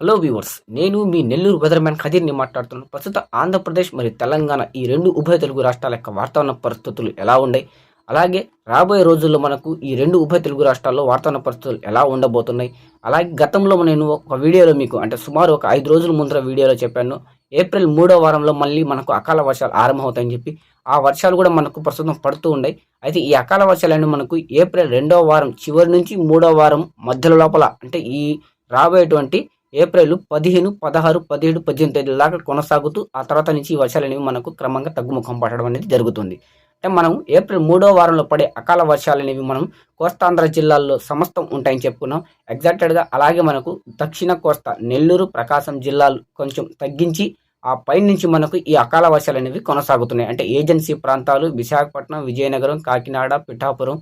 Hello viewers నేను మీ Nellore weatherman ఖదీర్ని మాట్లాడుతున్నాను. ప్రస్తుత ఆంధ్రప్రదేశ్ మరియు తెలంగాణ ఈ రెండు ఉభయ తెలుగు రాష్ట్రాల యొక్క వాతావరణ పరిస్థితులు ఎలా ఉన్నాయి? అలాగే రాబోయే రోజుల్లో మనకు ఈ రెండు ఉభయ తెలుగు రాష్ట్రాల్లో వాతావరణ పరిస్థితులు ఎలా ఉండబోతున్నాయి? అలాగే గతంలో నేను ఒక వీడియోలో మీకు అంటే సుమారు ఒక ఐదు రోజుల ముందర వీడియోలో చెప్పాను. ఏప్రిల్ మూడో వారంలో మళ్ళీ మనకు అకాల వర్షాలు ఆరంభమవుతాయని చెప్పి ఆ వర్షాలు కూడా మనకు ప్రస్తుతం పడుతూ ఉన్నాయి. అయితే ఈ అకాల వర్షాలన్నీ మనకు ఏప్రిల్ రెండో వారం చివరి నుంచి మూడో వారం మధ్యలో లోపల అంటే ఈ రాబోయేటువంటి ఏప్రిల్ పదిహేను పదహారు పదిహేడు పద్దెనిమిది తేదీల దాకా కొనసాగుతూ ఆ తర్వాత నుంచి ఈ వర్షాలు అనేవి మనకు క్రమంగా తగ్గుముఖం పడడం అనేది జరుగుతుంది. అంటే మనం ఏప్రిల్ మూడో వారంలో పడే అకాల వర్షాలు అనేవి మనం కోస్తాంధ్ర జిల్లాల్లో సమస్తం ఉంటాయని చెప్పుకున్నాం. ఎగ్జాక్టెడ్గా అలాగే మనకు దక్షిణ కోస్తా నెల్లూరు ప్రకాశం జిల్లాలు కొంచెం తగ్గించి ఆ పైనుంచి మనకు ఈ అకాల వర్షాలు అనేవి కొనసాగుతున్నాయి. అంటే ఏజెన్సీ ప్రాంతాలు విశాఖపట్నం విజయనగరం కాకినాడ పిఠాపురం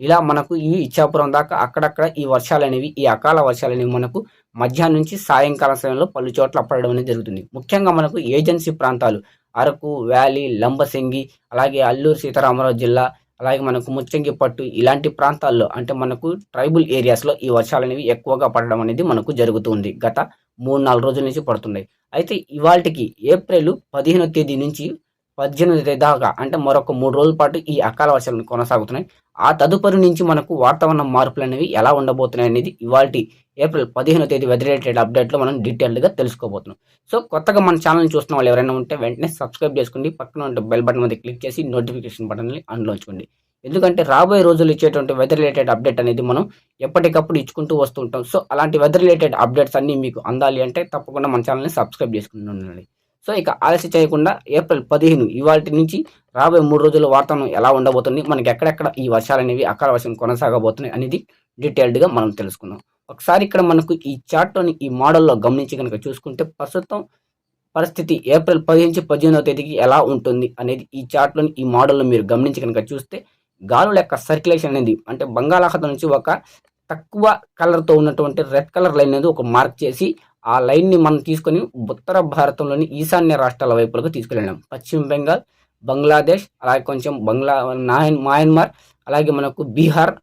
ఇలా మనకు ఈ ఇచ్చాపురం దాకా అక్కడక్కడ ఈ వర్షాలు అనేవి ఈ అకాల వర్షాలు అనేవి మనకు మధ్యాహ్నం నుంచి సాయంకాలం సమయంలో పలు చోట్ల పడడం అనేది జరుగుతుంది. ముఖ్యంగా మనకు ఏజెన్సీ ప్రాంతాలు అరకు వ్యాలీ లంబసింగి అలాగే అల్లూరు సీతారామరావు జిల్లా అలాగే మనకు ముచ్చంగిపట్టు ఇలాంటి ప్రాంతాల్లో అంటే మనకు ట్రైబల్ ఏరియాస్లో ఈ వర్షాలు అనేవి ఎక్కువగా పడడం అనేది మనకు జరుగుతుంది. గత మూడు నాలుగు రోజుల నుంచి పడుతున్నాయి. అయితే ఇవాళకి ఏప్రిల్ పదిహేనో తేదీ నుంచి పద్దెనిమిది తేదీ దాకా అంటే మరొక మూడు రోజుల పాటు ఈ అకాల వర్షాలు కొనసాగుతున్నాయి. ఆ తదుపరి నుంచి మనకు వాతావరణ మార్పులు అనేవి ఎలా ఉండబోతున్నాయి అనేది ఇవాళ ఏప్రిల్ పదిహేనో తేదీ వెదర్ రిలేటెడ్ అప్డేట్లో మనం డీటెయిల్డ్గా తెలుసుకోబోతున్నాం. సో కొత్తగా మన ఛానల్ని చూస్తున్న వాళ్ళు ఎవరైనా ఉంటే వెంటనే సబ్స్క్రైబ్ చేసుకోండి పక్కన ఉంటే బెల్ బటన్ మీద క్లిక్ చేసి నోటిఫికేషన్ బటన్ని ఆన్లో ఉంచుకోండి ఎందుకంటే రాబోయే రోజులు ఇచ్చేటువంటి వెదర్ రిలేటెడ్ అప్డేట్ అనేది మనం ఎప్పటికప్పుడు ఇచ్చుకుంటూ వస్తుంటాం. సో అలాంటి వెదర్ రిలేటెడ్ అప్డేట్స్ అన్నీ మీకు అందాలి అంటే తప్పకుండా మన ఛానల్ని సబ్స్క్రైబ్ చేసుకుని ఉండండి. సో ఇక ఆలస్యం చేయకుండా ఏప్రిల్ పదిహేను ఇవాటి నుంచి రాబోయే మూడు రోజుల వాతావరణం ఎలా ఉండబోతుంది మనకి ఎక్కడెక్కడ ఈ వర్షాలు అనేవి అకాల వర్షం కొనసాగబోతున్నాయి అనేది డీటెయిల్డ్గా మనం తెలుసుకుందాం. ఒకసారి ఇక్కడ మనకు ఈ చార్ట్లోని ఈ మోడల్లో గమనించి కనుక చూసుకుంటే ప్రస్తుతం పరిస్థితి ఏప్రిల్ పదిహేను నుంచి పద్దెనిమిదవ తేదీకి ఎలా ఉంటుంది అనేది ఈ చార్ట్లోని ఈ మోడల్లో మీరు గమనించి కనుక చూస్తే గాలుల యొక్క సర్క్యులేషన్ అనేది అంటే బంగాళాఖాతం నుంచి ఒక తక్కువ కలర్తో ఉన్నటువంటి రెడ్ కలర్ లైన్ అనేది ఒక మార్క్ చేసి ఆ లైన్ని మనం తీసుకొని ఉత్తర భారతంలోని ఈశాన్య రాష్ట్రాల వైపులకు తీసుకెళ్ళాం పశ్చిమ బెంగాల్ బంగ్లాదేశ్ అలాగే కొంచెం బంగ్లా నాయన్ మయన్మార్ అలాగే మనకు బీహార్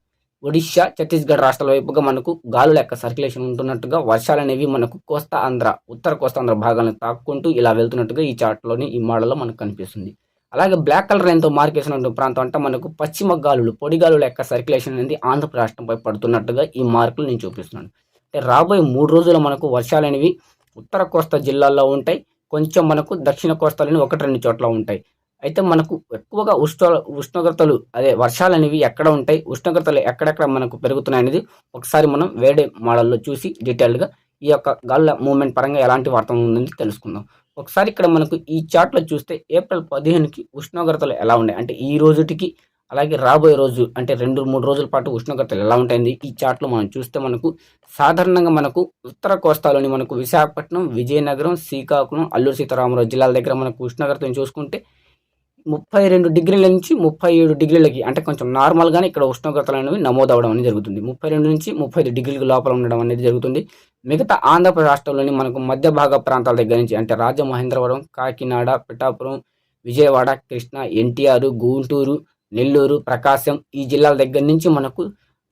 ఒడిశా ఛత్తీస్గఢ్ రాష్ట్రాల వైపుగా మనకు గాలుల యొక్క సర్క్యులేషన్ ఉంటున్నట్టుగా వర్షాలు అనేవి మనకు కోస్తా ఆంధ్ర ఉత్తర కోస్తాంధ్ర భాగాలను తాక్కుంటూ ఇలా వెళ్తున్నట్టుగా ఈ చార్ట్లోని ఈ మోడల్లో మనకు కనిపిస్తుంది. అలాగే బ్లాక్ కలర్ లైన్తో మార్క్ చేసినటువంటి ప్రాంతం అంటే మనకు పశ్చిమ గాలులు పొడి గాలుల యొక్క సర్క్యులేషన్ అనేది ఆంధ్రప్రదేశ్ రాష్ట్రంపై పడుతున్నట్టుగా ఈ మార్కులు నేను చూపిస్తున్నాను. అంటే రాబోయే మూడు రోజులు మనకు వర్షాలు అనేవి ఉత్తర కోస్తా జిల్లాల్లో ఉంటాయి. కొంచెం మనకు దక్షిణ కోస్తాలని ఒకటి రెండు చోట్ల ఉంటాయి. అయితే మనకు ఎక్కువగా ఉష్ణ ఉష్ణోగ్రతలు అదే వర్షాలు అనేవి ఎక్కడ ఉంటాయి? ఉష్ణోగ్రతలు ఎక్కడెక్కడ మనకు పెరుగుతున్నాయి అనేది ఒకసారి మనం వేడే మోడల్లో చూసి డీటెయిల్డ్గా ఈ యొక్క గాల్ల మూమెంట్ పరంగా ఎలాంటి వాతావరణం ఉందని తెలుసుకుందాం. ఒకసారి ఇక్కడ మనకు ఈ చార్ట్లో చూస్తే ఏప్రిల్ పదిహేనుకి ఉష్ణోగ్రతలు ఎలా ఉన్నాయి? అంటే ఈ రోజుటికి అలాగే రాబోయే రోజు అంటే రెండు మూడు రోజుల పాటు ఉష్ణోగ్రతలు ఎలా ఉంటాయి ఈ చార్ట్లో మనం చూస్తే మనకు సాధారణంగా మనకు ఉత్తర కోస్తాలోని మనకు విశాఖపట్నం విజయనగరం శ్రీకాకుళం అల్లూరు సీతారామరాజు జిల్లాల దగ్గర మనకు ఉష్ణోగ్రతను చూసుకుంటే ముప్పై రెండు డిగ్రీల నుంచి ముప్పై ఏడు డిగ్రీలకి అంటే కొంచెం నార్మల్గానే ఇక్కడ ఉష్ణోగ్రతలు అనేవి నమోదు అవడం అనేది జరుగుతుంది. ముప్పై రెండు నుంచి ముప్పై ఐదు డిగ్రీల లోపల ఉండడం అనేది జరుగుతుంది. మిగతా ఆంధ్రప్రదేశ్ రాష్ట్రంలోని మనకు మధ్య భాగ ప్రాంతాల దగ్గర నుంచి అంటే రాజమహేంద్రవరం కాకినాడ పిఠాపురం విజయవాడ కృష్ణ ఎన్టీఆర్ గుంటూరు నెల్లూరు ప్రకాశం ఈ జిల్లాల దగ్గర నుంచి మనకు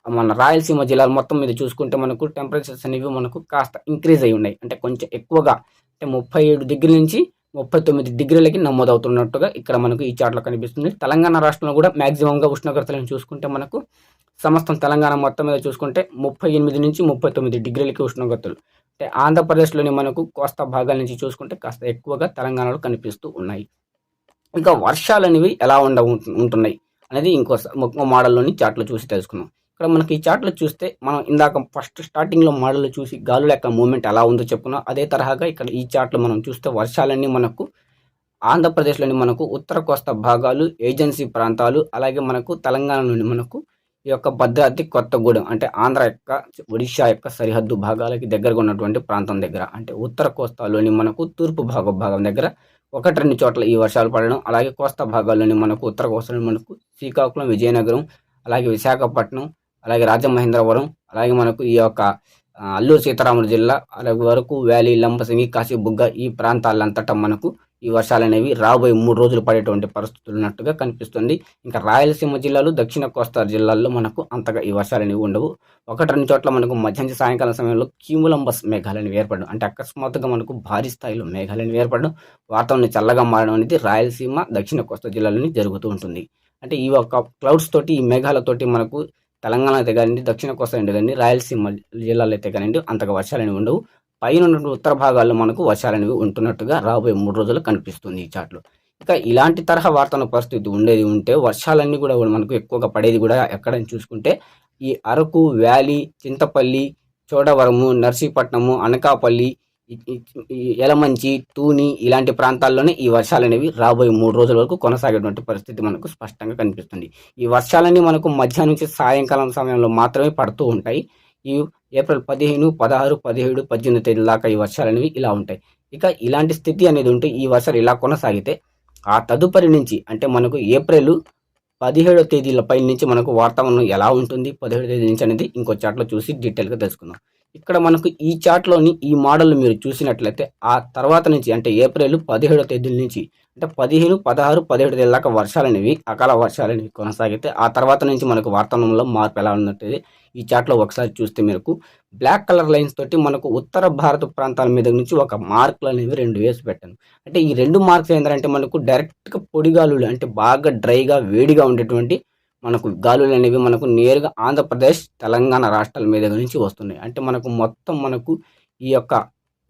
మన రాయలసీమ జిల్లాలు మొత్తం మీద చూసుకుంటే మనకు టెంపరేచర్స్ అనేవి మనకు కాస్త ఇంక్రీజ్ అయి ఉన్నాయి. అంటే కొంచెం ఎక్కువగా అంటే ముప్పై ఏడు డిగ్రీల నుంచి ముప్పై తొమ్మిది డిగ్రీలకి నమోదవుతున్నట్టుగా ఇక్కడ మనకు ఈ చాట్లో కనిపిస్తుంది. తెలంగాణ రాష్ట్రంలో కూడా మ్యాక్సిమంగా ఉష్ణోగ్రతలను చూసుకుంటే మనకు సమస్తం తెలంగాణ మొత్తం మీద చూసుకుంటే ముప్పై ఎనిమిది నుంచి ముప్పై తొమ్మిది డిగ్రీలకి ఉష్ణోగ్రతలు. అంటే ఆంధ్రప్రదేశ్లోని మనకు కోస్తా భాగాల నుంచి చూసుకుంటే కాస్త ఎక్కువగా తెలంగాణలో కనిపిస్తూ ఉన్నాయి. ఇంకా వర్షాలు అనేవి ఎలా ఉండ ఉంటున్నాయి? అనేది ఇంకో ఇంకో మోడల్లోని చార్ట్లో చూసి తెలుసుకున్నాం. ఇక్కడ మనకి ఈ చార్ట్లో చూస్తే మనం ఇందాక ఫస్ట్ స్టార్టింగ్లో మోడల్ చూసి గాలుల యొక్క మూమెంట్ ఎలా ఉందో చెప్పుకున్నాం. అదే తరహాగా ఇక్కడ ఈ చార్ట్లో మనం చూస్తే వర్షాలన్నీ మనకు ఆంధ్రప్రదేశ్లోని మనకు ఉత్తర కోస్తా భాగాలు ఏజెన్సీ ప్రాంతాలు అలాగే మనకు తెలంగాణలోని మనకు ఈ యొక్క భద్రాద్రి కొత్తగూడెం అంటే ఆంధ్ర యొక్క ఒడిశా యొక్క సరిహద్దు భాగాలకి దగ్గరగా ఉన్నటువంటి ప్రాంతం దగ్గర. అంటే ఉత్తర కోస్తాలోని మనకు తూర్పు భాగ భాగం దగ్గర ఒకటి రెండు చోట్ల ఈ వర్షాలు పడడం అలాగే కోస్తా భాగాల్లోని మనకు ఉత్తర కోస్తాలో మనకు శ్రీకాకుళం విజయనగరం అలాగే విశాఖపట్నం అలాగే రాజమహేంద్రవరం అలాగే మనకు ఈ యొక్క అల్లూరు సీతారాముల జిల్లా అలాగే వరకు వ్యాలీ లంబసింగి కాశీబుగ్గ ఈ ప్రాంతాలంతటా మనకు ఈ వర్షాలు అనేవి రాబోయే మూడు రోజులు పడేటువంటి పరిస్థితులు ఉన్నట్టుగా కనిపిస్తుంది. ఇంకా రాయలసీమ జిల్లాలు దక్షిణ కోస్తా జిల్లాల్లో మనకు అంతగా ఈ వర్షాలు అనేవి ఉండవు. ఒకటి రెండు చోట్ల మనకు మధ్యాహ్నం సాయంకాలం సమయంలో క్యూములంబస్ మేఘాలు ఏర్పడడం అంటే అకస్మాత్తుగా మనకు భారీ స్థాయిలో మేఘాలని ఏర్పడడం వాతావరణం చల్లగా మారడం అనేది రాయలసీమ దక్షిణ కోస్తా జిల్లాలోని జరుగుతూ ఉంటుంది. అంటే ఈ యొక్క క్లౌడ్స్ తోటి ఈ మేఘాలతోటి మనకు తెలంగాణ అయితే కానివ్వండి దక్షిణ కోస్తా అయితే కానివ్వండి రాయలసీమ జిల్లాలో అయితే కానివ్వండి అంతగా వర్షాలు అనేవి ఉండవు. పైన ఉన్నటువంటి ఉత్తర భాగాల్లో మనకు వర్షాలు అనేవి ఉంటున్నట్టుగా రాబోయే మూడు రోజులు కనిపిస్తుంది ఈ చాట్లో ఇక ఇలాంటి తరహా వాతావరణ పరిస్థితి ఉండేది ఉంటే వర్షాలన్నీ కూడా మనకు ఎక్కువగా పడేది కూడా ఎక్కడని చూసుకుంటే ఈ అరకు వ్యాలీ చింతపల్లి చోడవరము నర్సీపట్నము అనకాపల్లి ఎలమంచి తూని ఇలాంటి ప్రాంతాల్లోనే ఈ వర్షాలు అనేవి రాబోయే మూడు రోజుల వరకు కొనసాగేటువంటి పరిస్థితి మనకు స్పష్టంగా కనిపిస్తుంది. ఈ వర్షాలన్నీ మనకు మధ్యాహ్నం నుంచి సాయంకాలం సమయంలో మాత్రమే పడుతూ ఉంటాయి. ఈ ఏప్రిల్ పదిహేను పదహారు పదిహేడు పద్దెనిమిది తేదీల దాకా ఈ వర్షాలు అనేవి ఇలా ఉంటాయి. ఇక ఇలాంటి స్థితి అనేది ఉంటే ఈ వర్షాలు ఇలా కొనసాగితే ఆ తదుపరి నుంచి అంటే మనకు ఏప్రిల్ పదిహేడో తేదీల పై నుంచి మనకు వాతావరణం ఎలా ఉంటుంది? పదిహేడో తేదీ నుంచి అనేది ఇంకో చాట్లో చూసి డీటెయిల్గా తెలుసుకుందాం. ఇక్కడ మనకు ఈ చాట్లోని ఈ మోడల్ మీరు చూసినట్లయితే ఆ తర్వాత నుంచి అంటే ఏప్రిల్ పదిహేడో తేదీల నుంచి అంటే పదిహేను పదహారు పదిహేడు తేదీ దాకా వర్షాలు అనేవి అకాల వర్షాలు అనేవి కొనసాగితే ఆ తర్వాత నుంచి మనకు వాతావరణంలో మార్పు ఎలా ఉన్నట్టు ఈ చార్ట్లో ఒకసారి చూస్తే మీరు బ్లాక్ కలర్ లైన్స్ తోటి మనకు ఉత్తర భారత ప్రాంతాల మీద నుంచి ఒక మార్కులు అనేవి రెండు వేసి పెట్టాను. అంటే ఈ రెండు మార్క్స్ ఏంటంటే మనకు డైరెక్ట్గా పొడిగాలులు అంటే బాగా డ్రైగా వేడిగా ఉండేటువంటి మనకు గాలులు అనేవి మనకు నేరుగా ఆంధ్రప్రదేశ్ తెలంగాణ రాష్ట్రాల మీద నుంచి వస్తున్నాయి. అంటే మనకు మొత్తం మనకు ఈ యొక్క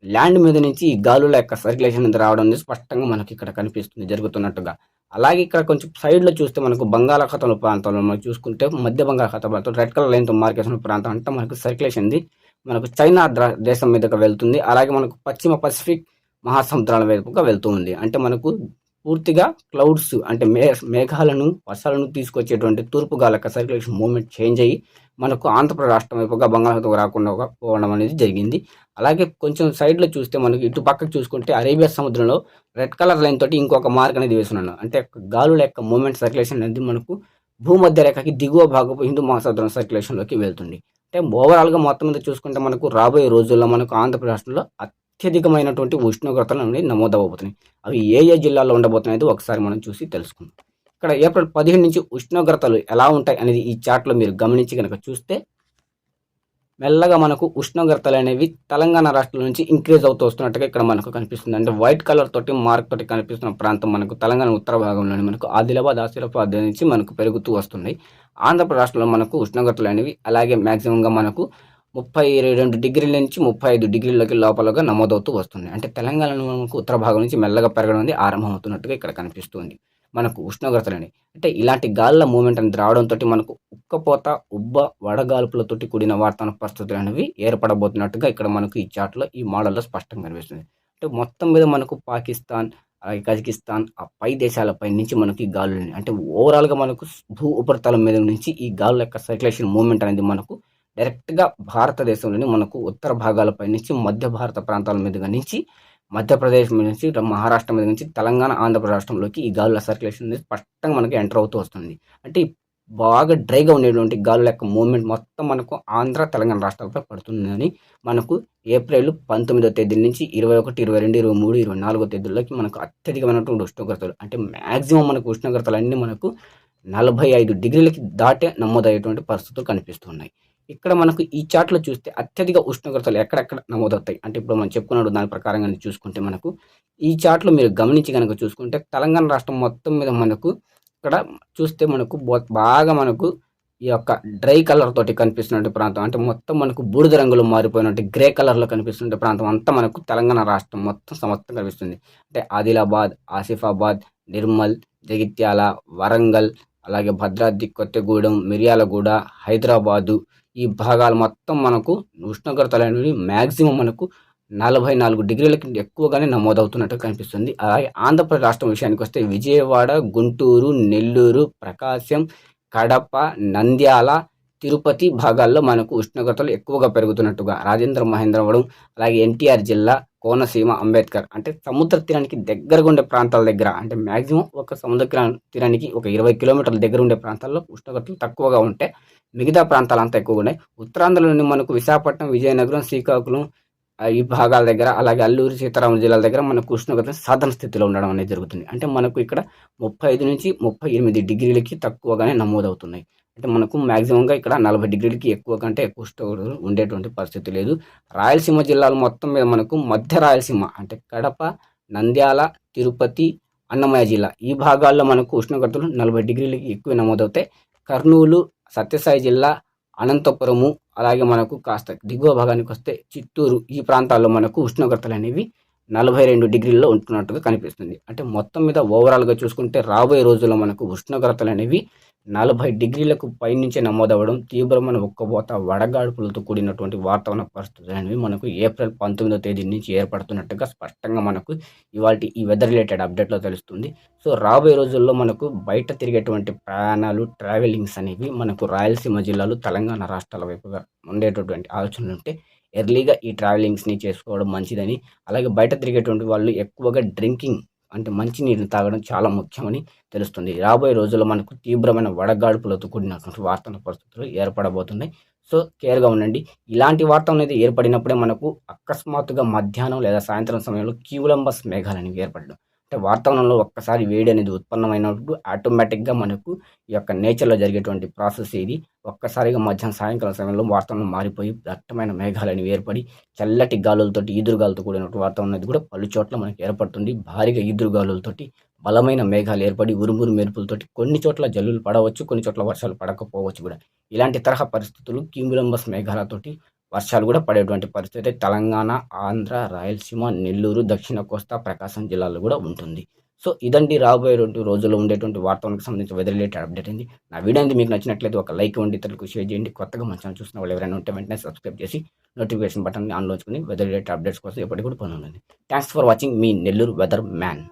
ల్యాండ్ మీద నుంచి ఈ గాలుల యొక్క సర్క్యులేషన్ అనేది రావడం అనేది స్పష్టంగా మనకి ఇక్కడ కనిపిస్తుంది జరుగుతున్నట్టుగా. అలాగే ఇక్కడ కొంచెం సైడ్లో చూస్తే మనకు బంగాళాఖాతం ప్రాంతంలో మనం చూసుకుంటే మధ్య బంగాళాఖాతం ప్రాంతం రెడ్ కలర్ లైన్తో మార్క్ ప్రాంతం. అంటే మనకు సర్క్యులేషన్ ఉంది మనకు చైనా దేశం మీదగా వెళ్తుంది. అలాగే మనకు పశ్చిమ పసిఫిక్ మహాసముద్రాల వైపుగా వెళ్తూ ఉంది. అంటే మనకు పూర్తిగా క్లౌడ్స్ అంటే మే మేఘాలను వర్షాలను తీసుకొచ్చేటువంటి తూర్పు గాలక యొక్క సర్క్యులేషన్ మూమెంట్ చేంజ్ అయ్యి మనకు ఆంధ్రప్రదేశ్ రాష్ట్రం వైపుగా బంగాళాఖాతం రాకుండా పోవడం అనేది జరిగింది. అలాగే కొంచెం సైడ్లో చూస్తే మనకి ఇటు పక్కకు చూసుకుంటే అరేబియా సముద్రంలో రెడ్ కలర్ లైన్ తోటి ఇంకొక మార్క్ అనేది వేస్తున్నాను అంటే గాలుల యొక్క మూమెంట్ సర్క్యులేషన్ అనేది మనకు భూమధ్య రేఖకి దిగువ భాగపు హిందూ మహాసముద్రం సర్క్యులేషన్లోకి వెళ్తుంది. అంటే ఓవరాల్గా మొత్తం మీద చూసుకుంటే మనకు రాబోయే రోజుల్లో మనకు ఆంధ్రప్రదేశ్లో అత్యధికమైనటువంటి ఉష్ణోగ్రతలు అనేవి నమోదవబోతున్నాయి అవి ఏ ఏ జిల్లాలో ఉండబోతున్నాయి ఒకసారి మనం చూసి తెలుసుకుందాం. ఇక్కడ ఏప్రిల్ పదిహేను నుంచి ఉష్ణోగ్రతలు ఎలా ఉంటాయి అనేది ఈ చార్ట్లో మీరు గమనించి కనుక చూస్తే మెల్లగా మనకు ఉష్ణోగ్రతలు అనేవి తెలంగాణ రాష్ట్రం నుంచి ఇంక్రీజ్ అవుతూ వస్తున్నట్టుగా ఇక్కడ మనకు కనిపిస్తుంది. అంటే వైట్ కలర్ తోటి మార్క్ తోటి కనిపిస్తున్న ప్రాంతం మనకు తెలంగాణ ఉత్తర భాగంలోని మనకు ఆదిలాబాద్ ఆసిరాబాద్ నుంచి మనకు పెరుగుతూ వస్తున్నాయి. ఆంధ్రప్రదేశ్లో మనకు ఉష్ణోగ్రతలు అనేవి అలాగే మ్యాక్సిమంగా మనకు ముప్పై రెండు డిగ్రీల నుంచి ముప్పై ఐదు డిగ్రీలకి లోపలగా నమోదవుతూ వస్తుంది. అంటే తెలంగాణలో మనకు ఉత్తర భాగం నుంచి మెల్లగా పెరగడం అనేది ఆరంభమవుతున్నట్టుగా ఇక్కడ కనిపిస్తుంది. మనకు ఉష్ణోగ్రతలని అంటే ఇలాంటి గాలుల మూమెంట్ అనేది రావడంతో మనకు ఉక్కపోత ఉబ్బ వడగాల్పులతోటి కూడిన వాతావరణ పరిస్థితులు అనేవి ఏర్పడబోతున్నట్టుగా ఇక్కడ మనకు ఈ చాట్లో ఈ మోడల్లో స్పష్టంగా కనిపిస్తుంది. అంటే మొత్తం మీద మనకు పాకిస్తాన్ అలాగే కజకిస్తాన్ ఆ పై దేశాలపై నుంచి మనకి ఈ గాలులు అంటే ఓవరాల్గా మనకు భూ ఉపరితలం మీద నుంచి ఈ గాలుల యొక్క సర్క్యులేషన్ మూమెంట్ అనేది మనకు డైరెక్ట్గా భారతదేశంలోని మనకు ఉత్తర భాగాలపై నుంచి మధ్య భారత ప్రాంతాల మీదుగా నుంచి మధ్యప్రదేశ్ మీద నుంచి మహారాష్ట్ర మీద నుంచి తెలంగాణ ఆంధ్రప్రదేశ్ రాష్ట్రంలోకి ఈ గాలుల సర్క్యులేషన్ అనేది స్పష్టంగా మనకి ఎంటర్ అవుతూ వస్తుంది. అంటే బాగా డ్రైగా ఉండేటువంటి గాలుల యొక్క మూమెంట్ మొత్తం మనకు ఆంధ్ర తెలంగాణ రాష్ట్రాలపై పడుతుందని మనకు ఏప్రిల్ పంతొమ్మిదో తేదీ నుంచి ఇరవై ఒకటి ఇరవై రెండు ఇరవై మూడు ఇరవై నాలుగో తేదీలోకి మనకు అత్యధికమైనటువంటి ఉష్ణోగ్రతలు అంటే మ్యాక్సిమం మనకు ఉష్ణోగ్రతలు అన్నీ మనకు నలభై ఐదు డిగ్రీలకి దాటే నమోదయ్యేటువంటి పరిస్థితులు కనిపిస్తున్నాయి. ఇక్కడ మనకు ఈ చాట్లో చూస్తే అత్యధిక ఉష్ణోగ్రతలు ఎక్కడెక్కడ నమోదవుతాయి? అంటే ఇప్పుడు మనం చెప్పుకున్నాడు దాని ప్రకారంగా చూసుకుంటే మనకు ఈ చాట్లో మీరు గమనించి కనుక చూసుకుంటే తెలంగాణ రాష్ట్రం మొత్తం మీద మనకు ఇక్కడ చూస్తే మనకు బాగా మనకు ఈ యొక్క డ్రై కలర్ తోటి కనిపిస్తున్నటువంటి ప్రాంతం. అంటే మొత్తం మనకు బూడిద రంగులో మారిపోయినట్టు గ్రే కలర్లో కనిపిస్తున్న ప్రాంతం. అంతా మనకు తెలంగాణ రాష్ట్రం మొత్తం సమస్తం కనిపిస్తుంది. అంటే ఆదిలాబాద్ ఆసిఫాబాద్ నిర్మల్ జగిత్యాల వరంగల్ అలాగే భద్రాద్రి కొత్తగూడెం మిర్యాలగూడ హైదరాబాదు ఈ భాగాలు మొత్తం మనకు ఉష్ణోగ్రతలు అనేవి మ్యాక్సిమం మనకు నలభై నాలుగు డిగ్రీలకి ఎక్కువగానే నమోదవుతున్నట్టు కనిపిస్తుంది. అలాగే ఆంధ్రప్రదేశ్ రాష్ట్రం విషయానికి వస్తే విజయవాడ గుంటూరు నెల్లూరు ప్రకాశం కడప నంద్యాల తిరుపతి భాగాల్లో మనకు ఉష్ణోగ్రతలు ఎక్కువగా పెరుగుతున్నట్టుగా రాజేంద్ర మహేంద్రవరం అలాగే ఎన్టీఆర్ జిల్లా కోనసీమ అంబేద్కర్ అంటే సముద్ర తీరానికి దగ్గరగా ఉండే ప్రాంతాల దగ్గర అంటే మ్యాక్సిమం ఒక సముద్ర తీరా- తీరానికి ఒక ఇరవై కిలోమీటర్ల దగ్గర ఉండే ప్రాంతాల్లో ఉష్ణోగ్రతలు తక్కువగా ఉంటే మిగతా ప్రాంతాలు అంతా ఎక్కువగా ఉన్నాయి. ఉత్తరాంధ్రలోని మనకు విశాఖపట్నం విజయనగరం శ్రీకాకుళం ఈ భాగాల దగ్గర అలాగే అల్లూరు సీతారామ జిల్లాల దగ్గర మనకు ఉష్ణోగ్రత సాధారణ స్థితిలో ఉండడం అనేది జరుగుతుంది. అంటే మనకు ఇక్కడ ముప్పై ఐదు నుంచి ముప్పై ఎనిమిది డిగ్రీలకి తక్కువగానే నమోదవుతున్నాయి. అంటే మనకు మ్యాక్సిమంగా ఇక్కడ నలభై డిగ్రీలకి ఎక్కువ కంటే ఎక్కువ ఉష్ణోగ్రతలు ఉండేటువంటి పరిస్థితి లేదు. రాయలసీమ జిల్లాలు మొత్తం మీద మనకు మధ్య రాయలసీమ అంటే కడప నంద్యాల తిరుపతి అన్నమయ్య జిల్లా. ఈ భాగాల్లో మనకు ఉష్ణోగ్రతలు నలభై డిగ్రీలకి ఎక్కువ నమోదవుతాయి. కర్నూలు సత్యసాయి జిల్లా అనంతపురము అలాగే మనకు కాస్త దిగువ భాగానికి వస్తే చిత్తూరు ఈ ప్రాంతాల్లో మనకు ఉష్ణోగ్రతలు అనేవి నలభై రెండు డిగ్రీల్లో ఉంటున్నట్టుగా కనిపిస్తుంది. అంటే మొత్తం మీద ఓవరాల్గా చూసుకుంటే రాబోయే రోజుల్లో మనకు ఉష్ణోగ్రతలు అనేవి నలభై డిగ్రీలకు పైనుంచే నమోదవ్వడం తీవ్రమైన ఉక్కబోత వడగాడుపులతో కూడినటువంటి వాతావరణ పరిస్థితులు అనేవి మనకు ఏప్రిల్ పంతొమ్మిదో తేదీ నుంచి ఏర్పడుతున్నట్టుగా స్పష్టంగా మనకు ఇవాళ ఈ వెదర్ రిలేటెడ్ అప్డేట్లో తెలుస్తుంది. సో రాబోయే రోజుల్లో మనకు బయట తిరిగేటువంటి ప్రయాణాలు ట్రావెలింగ్స్ అనేవి మనకు రాయలసీమ జిల్లాలు తెలంగాణ రాష్ట్రాల వైపుగా ఉండేటటువంటి ఆలోచనలు ఉంటే ఎర్లీగా ఈ ట్రావెలింగ్స్ని చేసుకోవడం మంచిదని. అలాగే బయట తిరిగేటువంటి వాళ్ళు ఎక్కువగా డ్రింకింగ్ అంటే మంచి నీటిని తాగడం చాలా ముఖ్యమని తెలుస్తుంది. రాబోయే రోజుల్లో మనకు తీవ్రమైన వడగాడుపులతో కూడినటువంటి వార్తల పరిస్థితులు ఏర్పడబోతున్నాయి. సో కేర్గా ఉండండి. ఇలాంటి వార్త అనేది ఏర్పడినప్పుడే మనకు అకస్మాత్తుగా మధ్యాహ్నం లేదా సాయంత్రం సమయంలో క్యూలంబస్ మేఘాలు అనేవి ఏర్పడడం అంటే వాతావరణంలో ఒక్కసారి వేడి అనేది ఉత్పన్నమైనప్పుడు ఆటోమేటిక్గా మనకు ఈ యొక్క నేచర్లో జరిగేటువంటి ప్రాసెస్ ఇది. ఒక్కసారిగా మధ్యాహ్నం సాయంకాలం సమయంలో వాతావరణం మారిపోయి దట్టమైన మేఘాలు అనేవి ఏర్పడి చల్లటి గాలులతోటి ఈదురుగాలతో కూడినటువంటి వాతావరణం అనేది కూడా పలు చోట్ల మనకి ఏర్పడుతుంది. భారీగా ఈదురుగాలులతోటి బలమైన మేఘాలు ఏర్పడి ఉరుమురు మెరుపులతోటి కొన్ని చోట్ల జల్లులు పడవచ్చు కొన్ని చోట్ల వర్షాలు పడకపోవచ్చు కూడా. ఇలాంటి తరహా పరిస్థితులు క్యూములంబస్ మేఘాలతోటి వర్షాలు కూడా పడేటువంటి పరిస్థితి తెలంగాణ ఆంధ్ర రాయలసీమ నెల్లూరు దక్షిణ కోస్తా ప్రకాశం జిల్లాలో కూడా ఉంటుంది. సో ఇదండి రాబోయే రెండు రోజుల్లో ఉండేటువంటి వార్తలకు సంబంధించి వెదర్ రిలేటెడ్ అప్డేట్ అయింది నా వీడియో అనేది మీకు నచ్చినట్లయితే ఒక లైక్ ఇవ్వండి ఇతరులకు షేర్ చేయండి. కొత్తగా మన ఛానల్ చూసిన వాళ్ళు ఎవరైనా ఉంటే వెంటనే సబ్స్క్రైబ్ చేసి నోటిఫికేషన్ బటన్ ఆన్లో ఉంచుకుని వెదర్ రిలేటెడ్ అప్డేట్స్ కోసం ఎప్పటికీ కూడా పని ఉండండి థ్యాంక్స్ ఫర్ వాచింగ్ మీ నెల్లూరు వెదర్ మ్యాన్